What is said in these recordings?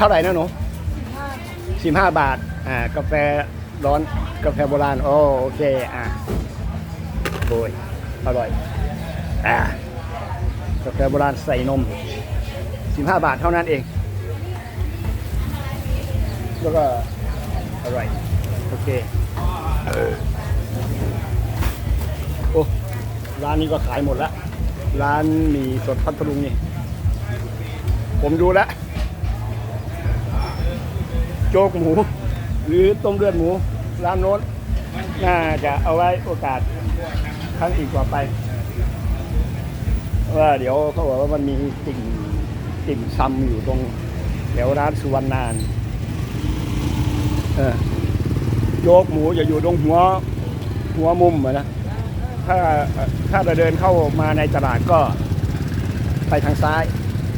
เท่าไหร่นะหนูสิบห้าบาท อ่า กาแฟร้อน กาแฟโบราณ โอโอเค อ่าโอ้ยอร่อย อ่ากาแฟโบราณใส่นมสิบห้าบาทเท่านั้นเอง แล้วก็อร่อย โอเคโอ้ร้านนี้ก็ขายหมดแล้ว ร้านหมีสดพัทลุงนี่ ผมดูแล้ว โจ๊กหมู หรือต้มเลือดหมู ร้านโน้นน่าจะเอาไว้โอกาสครั้งอีกต่อไป ว่าเดี๋ยวเขาบอกว่ามันมีติ่งติ่งซำอยู่ตรงแถวร้านสุวรรณนานเออโจ๊กหมูจะอยู่ตรงหัวหัวมุมอะนะถ้าถ้าเราเดินเข้ามาในตลาดก็ไปทางซ้าย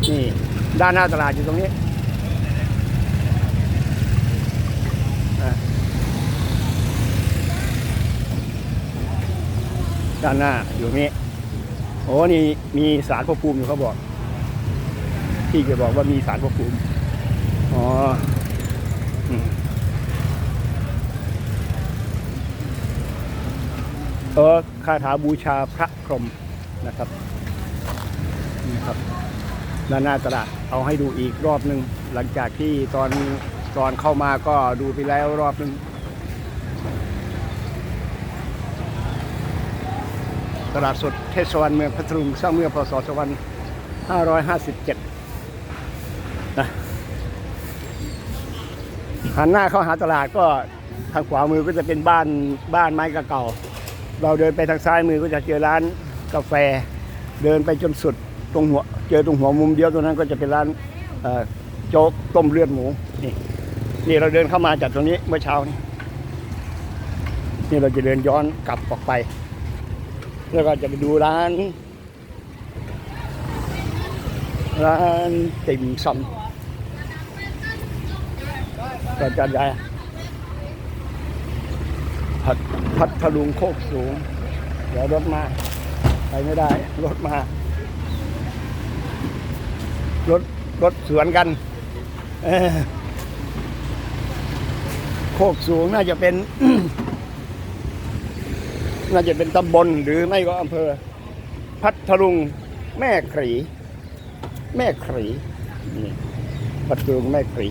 นี่ ด้านหน้าตลาดอยู่ตรงนี้ ด้านหน้าอยู่นี้โอ้นี่มีสารพระภูมิอยู่เขาบอกพี่จะบอกว่ามีสารพระภูมิอ๋อเออคาถาบูชาพระพรหมนะครับนี่ครับด้านหน้าตลาดเอาให้ดูอีกรอบหนึ่งหลังจากที่ตอนตอนเข้ามาก็ดูไปแล้วรอบหนึ่ง ตลาดสดเทศบาลเมืองพัทลุงสร้างเมื่อพศ2557นะหันหน้าเข้าหาตลาดก็ทางขวามือก็จะเป็นบ้านบ้านไม้กเก่า เราเดินไปทางซ้ายมือก็จะเจอร้านกาแฟ เดินไปจนสุดตรงหัวเจอตรงหัวมุมเดียวตรงนั้นก็จะเป็นร้านโจ๊กต้มเลือดหมูนี่นี่เราเดินเข้ามาจากตรงนี้เมื่อเช้านี้นี่เราจะเดินย้อนกลับออกไป แล้วก็จะไปดูร้าน ร้านติ่มซำก็จะได้พัดพัดทะลุงโคกสูงเดี๋ยวรถมาไปไม่ได้ รถมารถรถสวนกันโคกสูงน่าจะเป็น น่าจะเป็นตำบลหรือไม่ก็อำเภอ พัทลุงแม่ขรี แม่ขรีนี่พัทลุงแม่ขรี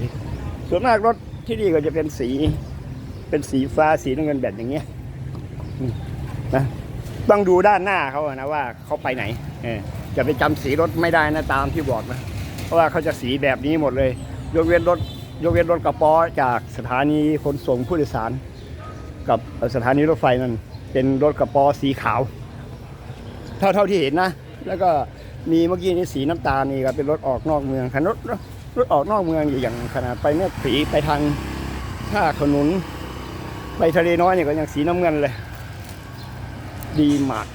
ส่วนมากรถที่นี่ก็จะเป็นสี เป็นสีฟ้าสีน้ำเงินแบบอย่างเงี้ยนะต้องดูด้านหน้าเขานะว่าเขาไปไหนเออจะไปจำสีรถไม่ได้นะตามที่บอกนะเพราะว่าเขาจะสีแบบนี้หมดเลย ยกเว้นรถ ยกเว้นรถกระป๋อจากสถานีขนส่งผู้โดยสาร กับสถานีรถไฟนั่น เป็นรถกระป๋อสีขาว เท่าเท่าที่เห็นนะ แล้วก็มีเมื่อกี้นี้สีน้ำตาลนี่ก็เป็นรถออกนอกเมืองคันรถรถออกนอกเมืองอย่างขนาดไปแม่ผีไปทางท่าขนุน ไปทะเลน้อยเนี่ยก็ยังสีน้ำเงินเลย ดีมาก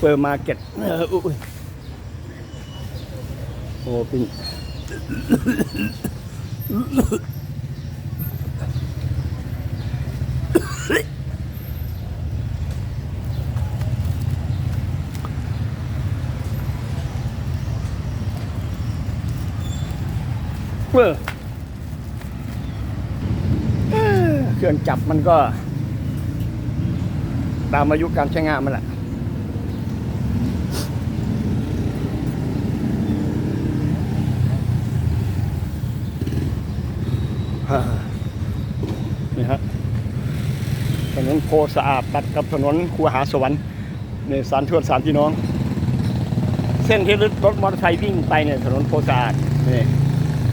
เปอร์มาร์เก็ตเอออุ้ยโอ้ป็นเออเออเครื่องจับมันก็ ตามอายุการใช้งานมันแหละ อ่านี่ฮะถนนโพสะอาดตัดกับถนนคูหาสวรรค์ในสารทวดสามพี่น้อง เส้นที่รถมอเตอร์ไซค์วิ่งไปเนี่ยถนนโพสะอาดนี่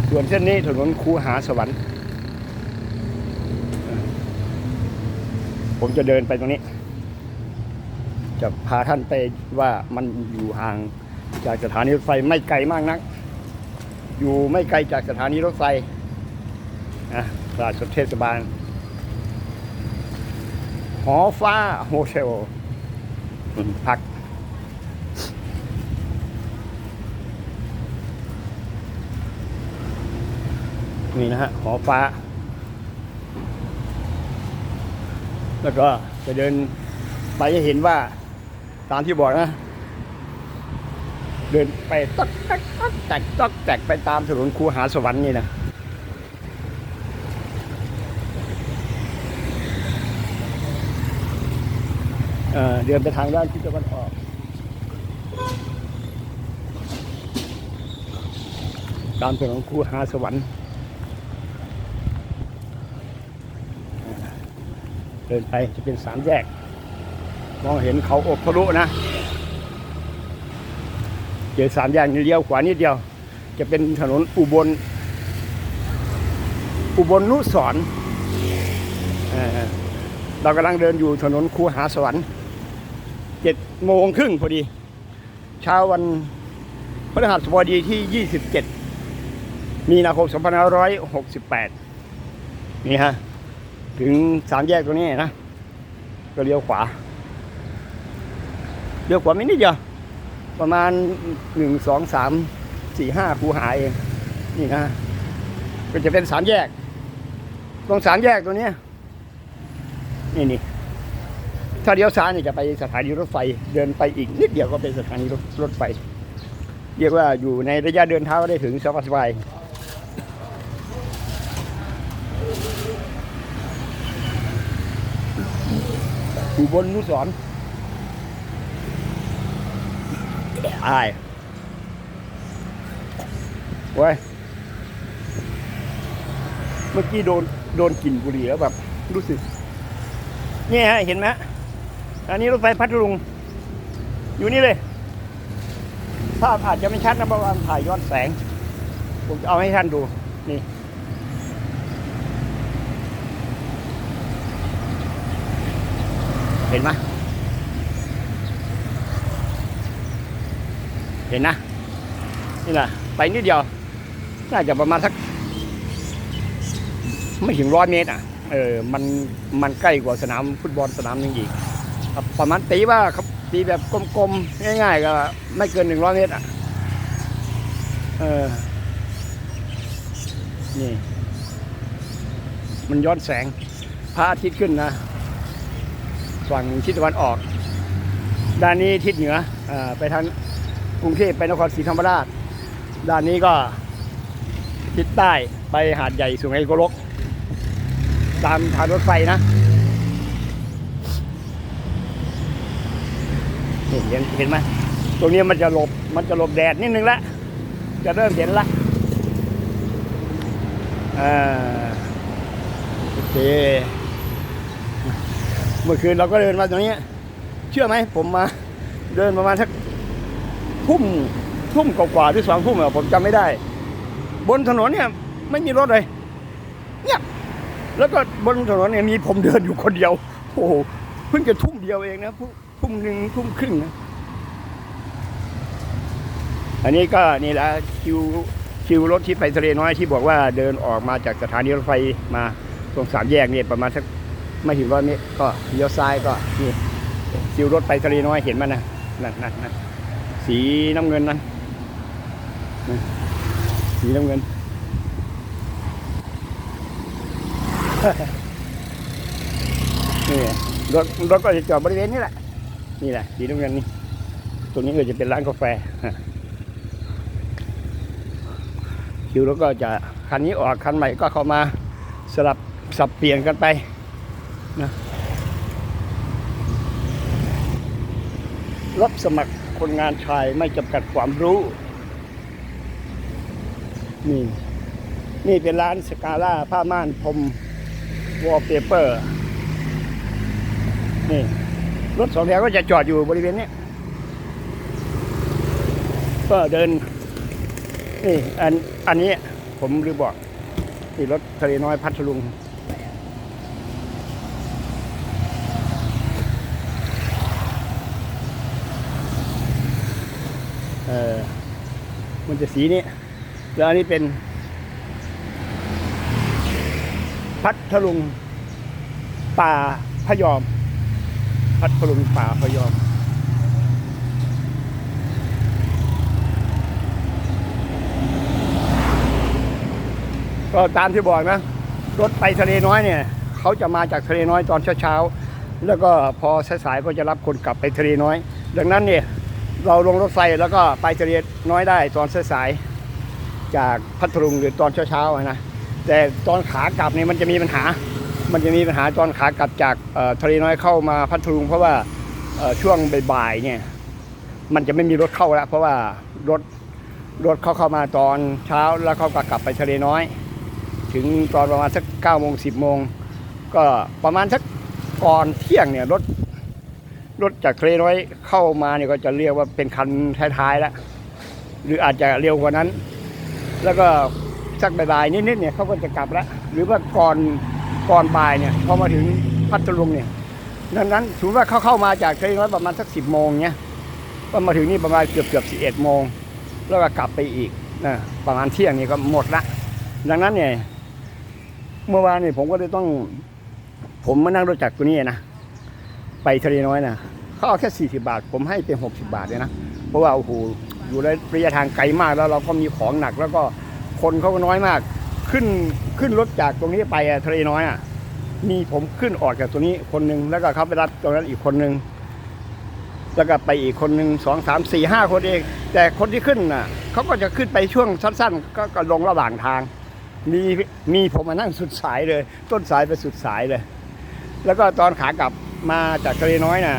ส่วนเส้นนี้ถนนคูหาสวรรค์ ผมจะเดินไปตรงนี้ จะพาท่านไปว่ามันอยู่ห่างจากสถานีรถไฟไม่ไกลมากนัก อยู่ไม่ไกลจากสถานีรถไฟ นะตลาดสดเทศบาล หอฟ้าโฮเทลพัก นี่นะฮะ หอฟ้า แล้วก็จะเดินไปจะเห็นว่า ตามที่บอกนะ เดินไปต๊อกแตกต๊กแตกต๊กแตกไปตามถนนคูหาสวรรค์นี่นะ เดินไปทางด้านทิศตะวันออกตามถนนคูหาสวรรค์ เดินไปจะเป็นสามแยก มองเห็นเขาอกทะลุนะ เจอสามแยกนิดเดียวขวานิดเดียว จะเป็นถนนอุบล อุบลนุสรเรากำลังเดินอยู่ถนนคูหาสวรรค์ โมงครึ่งพอดี เช้าวันพฤหัสบดีที่ 27 มีนาคม 2568 นี่ฮะ ถึงสามแยกตรงนี้นะ ก็เลี้ยวขวา เลี้ยวขวาไม่นิดเดียว ประมาณหนึ่งสองสามสี่ห้าคูหาเอง นี่นะ ก็จะเป็นสามแยก ตรงสามแยกตัวนี้นี่นี่ ถ้าเลี้ยวซ้ายเนี่ยจะไปสถานีรถไฟ เดินไปอีกนิดเดียวก็เป็นสถานีรถรถไฟ เรียกว่าอยู่ในระยะเดินเท้าได้ถึงสบายสบายอยู่บนนุสรณ์อายเว้ย เมื่อกี้โดนโดนกลิ่นบุหรี่แล้วแบบ รู้สึกนี่ฮะเห็นไหม อันนี้รถไฟพัทลุง อยู่นี่เลย ภาพอาจจะไม่ชัดนะเพราะว่าถ่ายย้อนแสง ผมจะเอาให้ท่านดู นี่ เห็นไหมเห็นนะ นี่แหละไปนิดเดียว น่าจะประมาณสัก ไม่ถึงร้อยเมตรอะ เออ มัน มันใกล้กว่าสนามฟุตบอลสนามนึงอีก ครับประมาณตีว่าครับตีแบบกลมๆ ง่ายๆ ก็ไม่เกินหนึ่งร้อยเมตรอะเออนี่ มันย้อนแสงพระอาทิตย์ขึ้นนะฝั่งทิศตะวันออก ด้านนี้ทิศเหนืออไปทางกรุงเทพไปนครศรีธรรมราช ด้านนี้ก็ทิศใต้ไปหาดใหญ่สุไหงโกลก ตามทางรถไฟนะ นี่เห็นเห็นไหมตรงนี้มันจะหลบมันจะหลบแดดนิดนึงละจะเริ่มเห็นละอ่าโอเคเมื่อคืนเราก็เดินมาตรงนี้ เชื่อไหมผมมา เดินประมาณสักทุ่มทุ่มกว่าๆหรือสองทุ่มอะผมจำไม่ได้ บนถนนเนี่ย ไม่มีรถเลยเงียบแล้วก็บนถนนเนี่ยมีผมเดินอยู่คนเดียว โอ้โหเพิ่งจะทุ่มเดียวเองนะพ ทุ่มหนึ่งทุ่มครึ่งนะอันนี้ก็นี่แหละคิวคิวรถที่ไปทะเลน้อยที่บอกว่าเดินออกมาจากสถานีรถไฟมาตรงสามแยกเนี่ยประมาณสักไม่ถึงร้อยเมตรก็เลี้ยวซ้ายก็นี่คิวรถไปทะเลน้อยเห็นมันนะนั่นนั่นนั่นสีน้ำเงินนั่นนั่นสีน้ำเงินนี่รถรถก็จะจอดบริเวณนี้แหละ นี่แหละสีน้ำเงินนี่ตรงนี้ก็จะเป็นร้านกาแฟคิวรถก็จะคันนี้ออกคันใหม่ก็เข้ามาสลับสับเปลี่ยนกันไปนะรับสมัครคนงานชายไม่จำกัดความรู้นี่นี่เป็นร้านสกาล่าผ้าม่านพรมวอลเปเปอร์นี่ รถสองแถวก็จะจอดอยู่บริเวณนี้ก็เดินนี่อันอันนี้ผมลืมบอกนี่รถทะเลน้อยพัทลุงเออมันจะสีนี้แล้วอันนี้เป็น พัทลุงป่าพยอม พัทลุงป่าพยอมก็ตามที่บอกนะ รถไปทะเลน้อยเนี่ยเขาจะมาจากทะเลน้อยตอนเช้าๆแล้วก็พอสายๆก็จะรับคนกลับไปทะเลน้อย ดังนั้นเนี่ยเราลงรถไฟแล้วก็ไปทะเลน้อยได้ตอนสายๆจากพัทลุงหรือตอนเช้าๆนะแต่ตอนขากลับเนี่ยมันจะมีปัญหา มันจะมีปัญหาตอนขากลับจากทะเลน้อยเข้ามาพัทลุง เพราะว่าช่วงบ่ายๆเนี่ยมันจะไม่มีรถเข้าแล้วเพราะว่ารถรถเขาเข้ามาตอนเช้าแล้วเขาก็กลับไปทะเลน้อย ถึงตอนประมาณสักเก้าโมงสิบโมงก็ประมาณสักก่อนเที่ยงเนี่ยรถรถจากทะเลน้อยเข้ามาเนี่ยก็จะเรียกว่าเป็นคันท้ายๆแล้วหรืออาจจะเร็วกว่านั้น แล้วก็สักบ่ายๆนิดๆเนี่ยเขาก็จะกลับแล้วหรือว่าก่อน ก่อนบ่ายเนี่ยพอมาถึงพัทลุงเนี่ยดังนั้นถือว่าเขาเข้ามาจากทะเลน้อยประมาณสักสิบโมงเนี่ยก็มาถึงนี่ประมาณเกือบเกือบสิบเอ็ดโมงแล้วก็กลับไปอีกนะประมาณเที่ยงนี่ก็หมดละดังนั้นเนี่ยเมื่อวานเนี่ยผมก็เลยต้อง ผมมานั่งรถจักรตัวนี้นะไปทะเลน้อยนะเขาเอาแค่สี่สิบาท ผมให้เป็นหกสิบาทเลยนะเพราะว่าโอ้โหอยู่ระยะทางไกลมากแล้วเราก็มีของหนักแล้วก็คนเขาก็น้อยมาก ขึ้นขึ้นรถจากตรงนี้ไปทะเลน้อยอะ มีผมขึ้นออกจากตัวนี้คนหนึ่งแล้วก็เขาไปรับตรงนั้นอีกคนหนึ่งแล้วก็ไปอีกคนหนึ่งสองสามสี่ห้าคนเอง แต่คนที่ขึ้นน่ะเขาก็จะขึ้นไปช่วงสั้นๆ ก็ก็ลงระหว่างทาง มีมีผมมานั่งสุดสายเลย ต้นสายไปสุดสายเลย แล้วก็ตอนขากลับมาจากทะเลน้อยน่ะ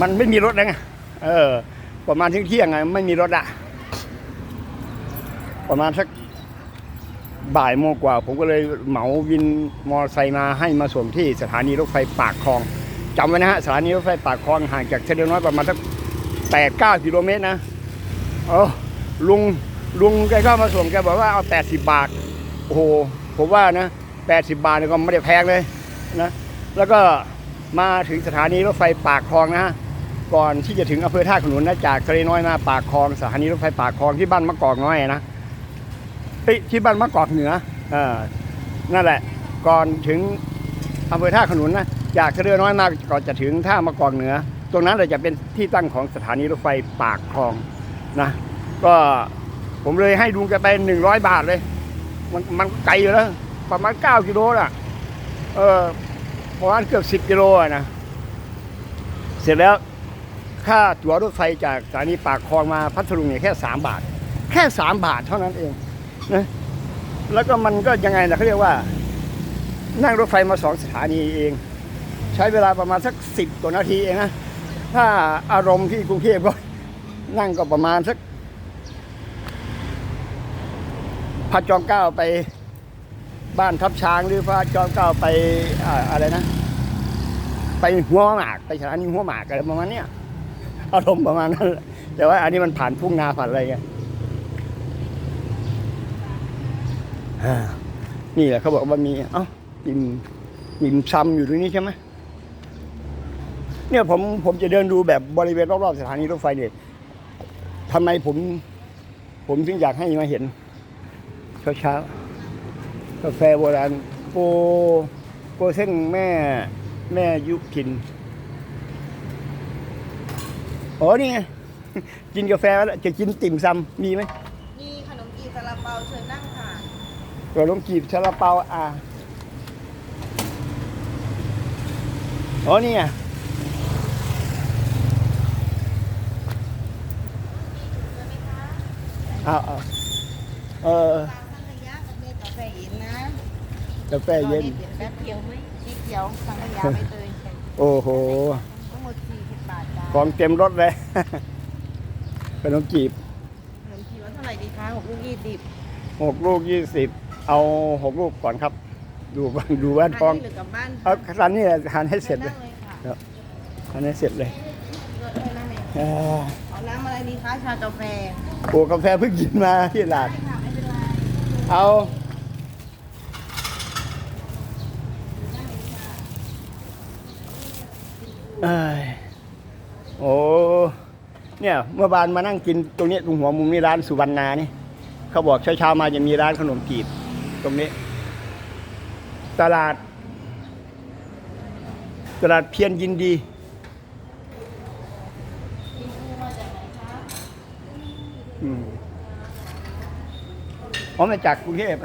มันไม่มีรถแล้วไงเออ ประมาณเที่ยงเที่ยงไงไม่มีรถอะประมาณสัก บ่ายโมงกว่า ผมก็เลยเหมาวินมอเตอร์ไซค์มาให้มาส่งที่สถานีรถไฟปากคลองจำไว้นะฮะสถานีรถไฟปากคลองห่างจากทะเลน้อยประมาณสักแปดเก้ากิโลเมตรนะเออลุงลุงแกก็มาส่งแกบอกว่าเอาแปดสิบบาทโอ้โหผมว่านะแปดสิบบาทเนี่ยก็ไม่ได้แพงเลยนะแล้วก็มาถึงสถานีรถไฟปากคลองนะฮะก่อนที่จะถึงอำเภอท่าขนุนนะจากทะเลน้อยมาปากคลองสถานีรถไฟปากคลองที่บ้านมะกอกน้อยนะ ที่บ้านมะกอกเหนือเออนั่นแหละ ก่อนถึงอำเภอท่าขนุนนะจากทะเลน้อยมาก่อนจะถึงท่ามะกอกเหนือ ตรงนั้นเลยจะเป็นที่ตั้งของสถานีรถไฟปากคลองนะก็ผมเลยให้ลุงแกไปหนึ่งร้อยบาทเลย มันมันไกลอยู่แล้วประมาณเก้ากิโลน่ะเออประมาณเกือบสิบกิโลอะนะเสร็จแล้วค่าตั๋วรถไฟจากสถานีปากคลองมาพัทลุงเนี่ยแค่สามบาท แค่สามบาทเท่านั้นเอง นะแล้วก็มันก็ยังไงนะเขาเรียกว่า นั่งรถไฟมาสองสถานีเอง ใช้เวลาประมาณสักสิบกว่านาทีเองนะถ้าอารมณ์ที่กรุงเทพก็นั่งก็ประมาณสักพระจอมเก้าไปบ้านทับช้างหรือพระจอมเก้าไปอ่าอะไรนะ ไปหัวหมากไปสถานีหัวหมากอะไรประมาณเนี้ยอารมณ์ประมาณนั้นแต่ว่าอันนี้มันผ่านทุ่งนาผ่านอะไรไงอ่ นี่แหละเขาบอกว่ามี เอ้าปิ่มปิ่มซำอยู่ตรงนี้ใช่ไหมเนี่ยผมผมจะเดินดูแบบบริเวณรอบๆสถานีรถไฟเนี่ยทำไมผม ผมถึงอยากให้มาเห็นเช้าๆกาแฟโบราณโปโปเส้งแม่ แม่ยุพินโอ้นี่ไงกินกาแฟแล้วจะกินติ่มซำมีไหมมีขนมจีบซาลาเปาเชิญนั่ง ค่ะกระลงกีบซาลาเปาอ่าโอ้นี่ไงเอาเอาเออตามสังขยากับเมกาแฟเย็นนะกาแฟเย็นตอเย็นแป๊บเดียวไหมสีเขียวสังขยาไม่เตยโอ้โหทั้งหมด40บาทจ้าของเต็มรถเลยขนมจีบขนมจีบว่าเท่าไหร่ดีคะหกลูกยี่สิบหกลูกยี่สิบ เอาหกลูกก่อนครับ ดูบ้านดูบ้านท้องหรือกลับบ้านเอาร้านนี้ทานให้เสร็จเลยนั่งเลยค่ะทานให้เสร็จเลยเลือกได้นั่งเลยเอ่อเอาน้ำอะไรดีคะชากาแฟโอ้กาแฟเพิ่งกินมาที่ตลาดได้ค่ะไม่เป็นไรเอา เอ้ยโอ้ เนี่ย เมื่อวานมานั่งกินตรงนี้ตรงหัวมุมนี้ร้านสุวรรณานี่ เขาบอกเช้าๆมาจะมีร้านขนมจีบ ตรงนี้ ตลาด ตลาดเพียรยินดี อืมอ๋อมาจากกรุงเทพ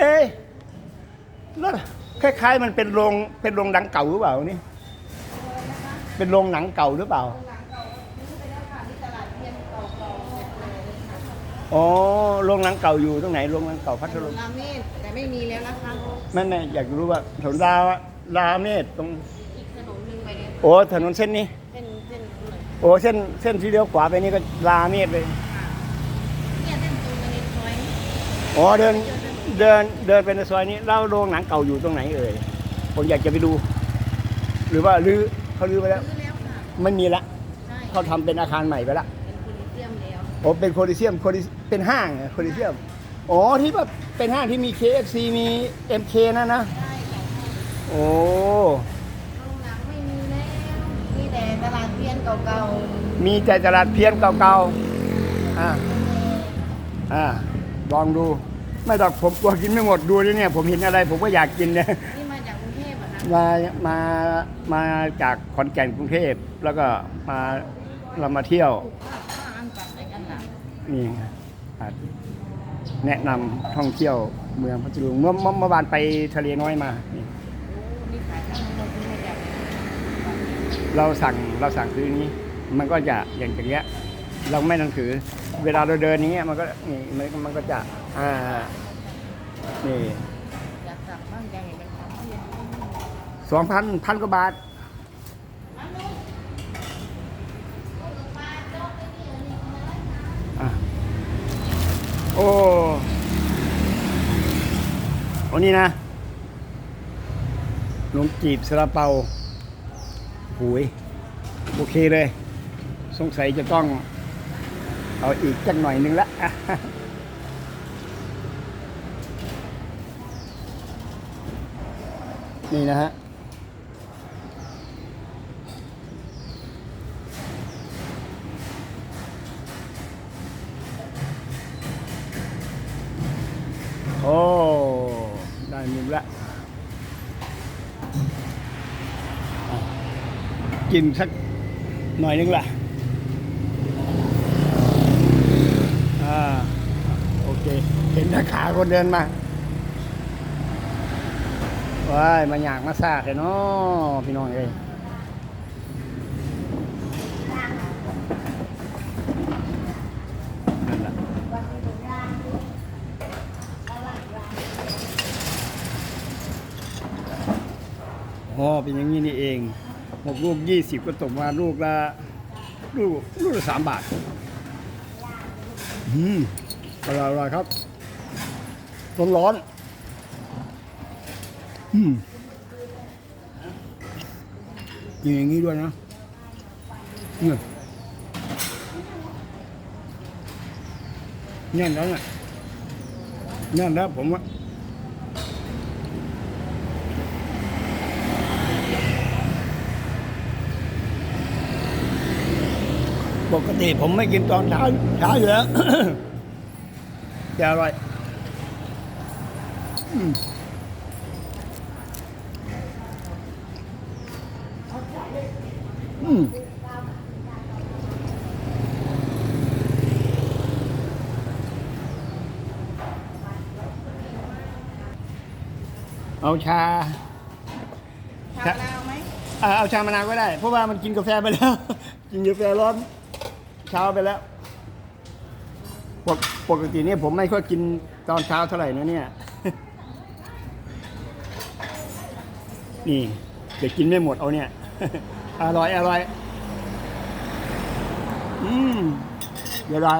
เอ้ยแล้วคล้ายๆ มันเป็นโรงเป็นโรงหนังเก่าหรือเปล่านี่ เป็นโรงหนังเก่าหรือเปล่า อ๋อโรงหนังเก่าอยู่ตรงไหนโรงหนังเก่าพัทลุงราเมศแต่ไม่มีแล้วนะคะแม่แม่อยากรู้ว่าถนนราวรามเมศตรงอีกถนนหนึ่งไปเนี่ยโอ้ถนนเส้นนี้เส้นเส้นหนึ่งโอ้เส้นเส้นที่เลี้ยวขวาไปนี่ก็รามเมศเลยค่ะเนี่ยเส้นตรงไปในซอยอ๋อเดินเดินเดินไปในซอยนี้แล้วโรงหนังเก่าอยู่ตรงไหนเอ่ยผมอยากจะไปดู หรือว่ารื้อเขารื้อไปแล้ว ซื้อแล้วค่ะไม่มีละใช่เขาทำเป็นอาคารใหม่ไปละเป็นโพลิเซี ยมแล้วโอ้เป็นโคลิเซียมโคลิเป็นห้างอะโคลิเซียม อ๋อที่แบบเป็นห้างที่มี KFC มี MK นั่นนะใช่ค่ะโอ้ โรงหนังไม่มีแล้วมีแต่ตลาดเทียนเก่ามีแต่ตลาดเพียนเก่าๆ อ่าอ่า ลองดู ไม่ต้องผมกลัวกินไม่หมดดูดิเนี่ย ผมเห็นอะไรผมก็อยากกินเนี่ยๆนี่มาจากกรุงเทพอะคะมา มา มาจากขอนแก่นกรุงเทพ แล้วก็มาเรามาเที่ยวปลูกข้า นี่อะแนะนำท่องเที่ยวเมืองพัทลุงเมื่อเมื่อเมื่อวานไปทะเลน้อยมานี่โอ้นี่ขายข้าวมันซื้อมาจากเราสั่งเราสั่งซื้อนี้ มันก็จะอย่างอย่างเงี้ยเราไม่ต้องถือ เวลาเราเดินอย่างเงี้ยมันก็นี่มันมันก็จะอ่านี่อยากสั่งบ้างอยากเห็นเป็นของเทียนสองพันพันกว่าบาท โอ้โอ้นี่นะนมจีบซาลาเปาหุยโอเคเลย สงสัยจะต้องเอาอีกจักหน่อยนึงละนี่นะฮะ อ้ได้มุมละกินสักหน่อยนึงล่ะอ่าโอเค เห็นน้าขาคนเดินมาว้ายมาอยากมาซากเลยเนาะพี่น้องเอ้ยนั่นแหละอ๋อ เป็นอย่างนี้นี่เองหกลูกยี่สิบก็ตกมาลูกละลูกลูกละสามบาท อืมอร่อยอร่อยครับร้อนร้อนอืมมีอย่างนี้ด้วยนะเนี่ยแน่นแล้วเนี่ยแน่นแล้วผมว่า ปกติผมไม่กินตอนเช้าเช้าอยู่แล้วจะอร่อยอืมอืมเอาชา ชามะนาวไหม อ่าเอาชามะนาวก็ได้ เพราะว่ามันกินกาแฟไปแล้ว กินกาแฟร้อน เช้าไปแล้ว ปกปกติเนี่ยผมไม่ค่อยกินตอนเช้าเท่าไหร่นะเนี่ย นี่เดี๋ยวกินไม่หมดเอาเนี่ย อร่อยอร่อย อืมเดี๋ยวได้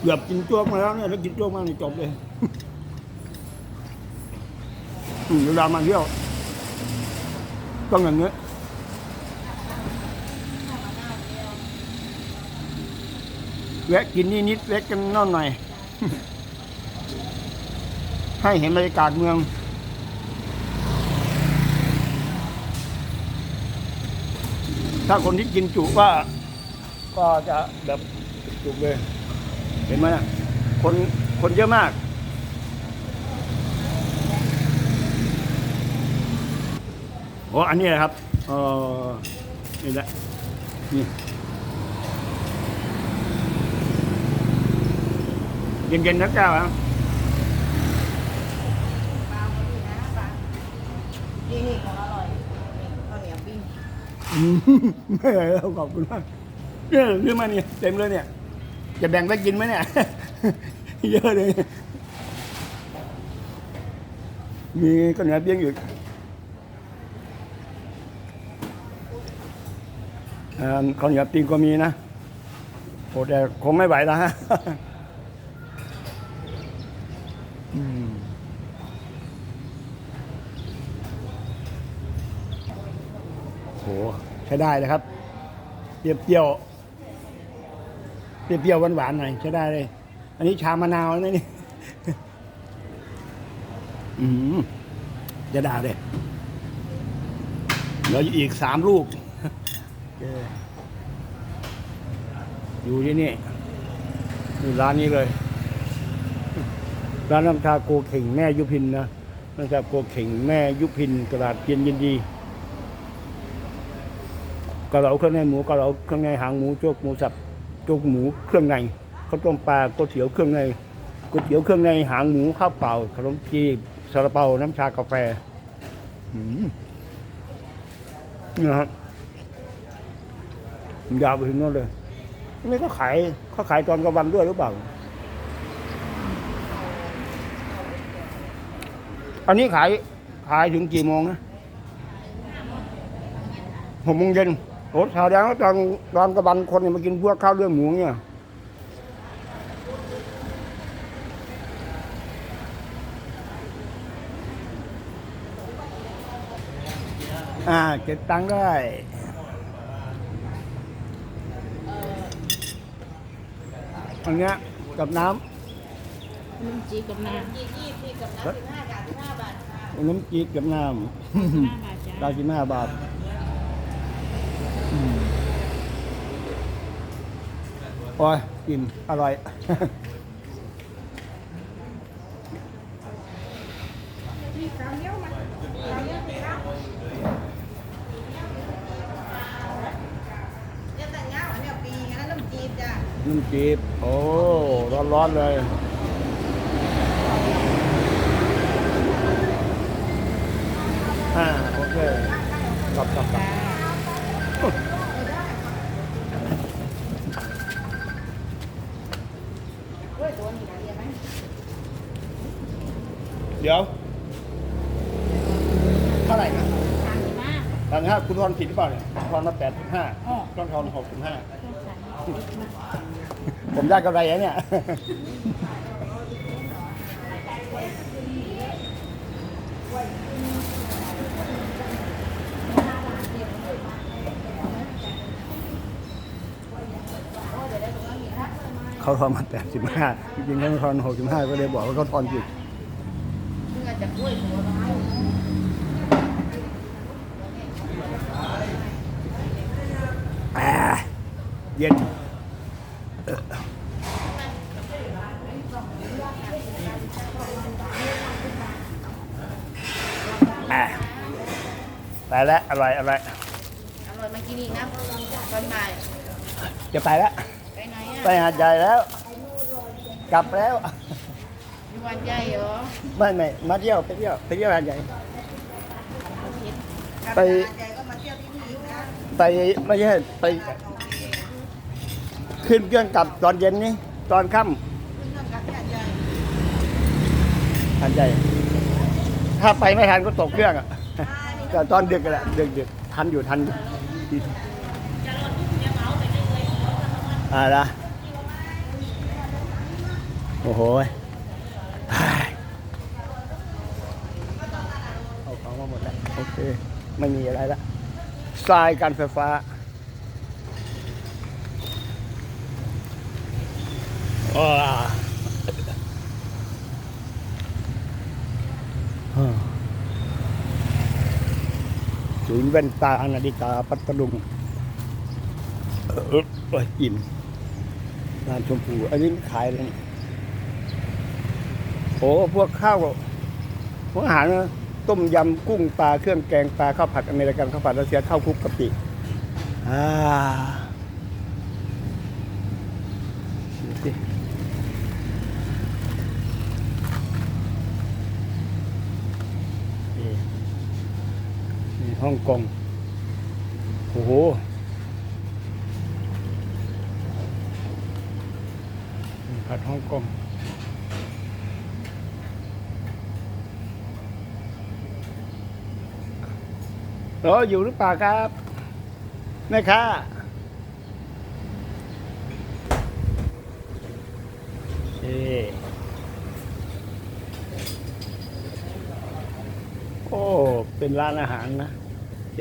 เกือบกินจ้วงมาแล้วเนี่ยถ้ากินจ้วงมากนี่จบเลยอืมเวลามาเที่ยวต้องอย่างเงี้ย แวะกินนี่นิดแวะกันนอนหน่อย ให้เห็นบรรยากาศเมืองถ้าคนที่กินจุก็ก็จะแบบจุเลย เห็นไหมนะคนคนเยอะมาก โอ้อันนี้แหละครับเออนี่แหละนี่ เย็นๆนะแก้วอะเปล่าวันนี้นี่ของอร่อยนี่ข้าวเหนียวปิ้งอืมไม่ไหวแล้วขอบคุณมากเนี่ยซื้อมาเนี่ยเต็มเลยเนี่ย จะแบ่งไปกินไหมเนี่ย เยอะเลย มีข้าวเหนียวเปียงอยู่อ่าข้าวเหนียวปิ้งก็มีนะโอ้แต่คงไม่ไหวแล้วฮะ อืมโห ใช้ได้เลยครับเปรี้ยวเปรี้ยวเปรี้ยวหวานๆหน่อยใช้ได้เลย อันนี้ชามะนาวนะนี่อืมจะด่าเลยเหลืออยู่อีกสามลูกอเคอยู่ที่นี่อยู่ร้านนี้เลย ร้านน้ำชาโกเข่งแม่ยุพินนะน้ำชาโกเข่งแม่ยุพินตลาดเย็นยินดี กะเหลาเครื่องในหมูกะเหลาเครื่องในหางหมูโจกหมูสับโจกหมูเครื่องในข้าวต้มปลาก๋วยเตี๋ยวเครื่องในก๋วยเตี๋ยวเครื่องในหางหมูข้าวเปล่าขนมจีบซาลาเปาน้ำชากาแฟนี่นะครับยาวไปถึงโนั่นเลยนี่ก็ขายเขาขายตอนกลางวันด้วยหรือเปล่า อันนี้ขายขายถึงกี่โมงนะหกโมงเย็น โอ้แสดงว่าตอนตอนกระบันคนเนี่ยมากินพวกข้าวเรื่องหมูเนี่ยอ่าเก็บตังค์ได้อันเนี้ยกับน้น้ำจีกับน้ำจียี่สิบกับน้ำสิบห้าบาทสิบห้าบาทค่ะำน้ำจีดกับน้ห้าบาทำจ้าเก้าสิบห้าบาทอืม โอ้ยกินอร่อยนี่ยแต่งงานวันเนี่ยปีงั้นน้ำจีบจ้ะน้ำจีบโอ้ ร้อนๆเลย อ่า โอเคกลับกลับกลับ ดี๋ยว เท่าไหร่นะสามสิบห้าตอนนี้คุณทอนผิดหรือเปล่าเนี่ยทอนมาแปดสิบห้าอ๋อต้องทอนหกสิบห้าผมได้กำไรแล้วเนี่ยเขาทอนมาแปดสิบห้าจริงๆเขาทอนหกสิบห้าก็เลยบอกว่าเขาทอนผิดเพื่อ จะกล้วยตัวน้อยอ่าเย็นเอออ่าไปแล้วอร่อยอร่อยอร่อยมากินอีกนะตอนบ่ายจะไปแล้ว ไปไหนอะ ไปหาดใหญ่แล้ว กลับแล้วมี วันใหญ่เหรอไม่ไม่มาเที่ยวไปเที่ยวไปเที่ยวหาดใหญ่ ไป ใหญ่ก็มาเที่ยวที่นี่นะไปไม่ใช่ไปขึ้นเครื่องกลับตอนเย็นนี่ตอนค่ำขึ้นเครื่องกลับที่หาดใหญ่หาดใหญ่ ถ้าไปไม่ทันก็ตกเครื่องอะก็ตอนดึกกันแหละดึกดึกทันอยู่ทันอยู่อ่าละโอ้โหยเอาของมาหมดแล้วโอเค ไม่มีอะไรละทรายการไฟฟ้าว้าศูนย์แว่นตานาฬิกาปัตตลุงเออเอออิ่มร้านชมพู อันนี้ขายเลยนี่โอ้พวกข้าวพวกอาหารนะ ต้มยำกุ้งปลาเครื่องแกงปลาข้าวผัดอเมริกันข้าวผัดรัสเซียข้าวคลุกกะปิอ่าดูสินี่ฮ่องกงโอ้โหผัดฮ่องกง รอออยู่หรือเปล่าครับแม่ค้าโอเคโอ้ เป็นร้านอาหารนะโอเค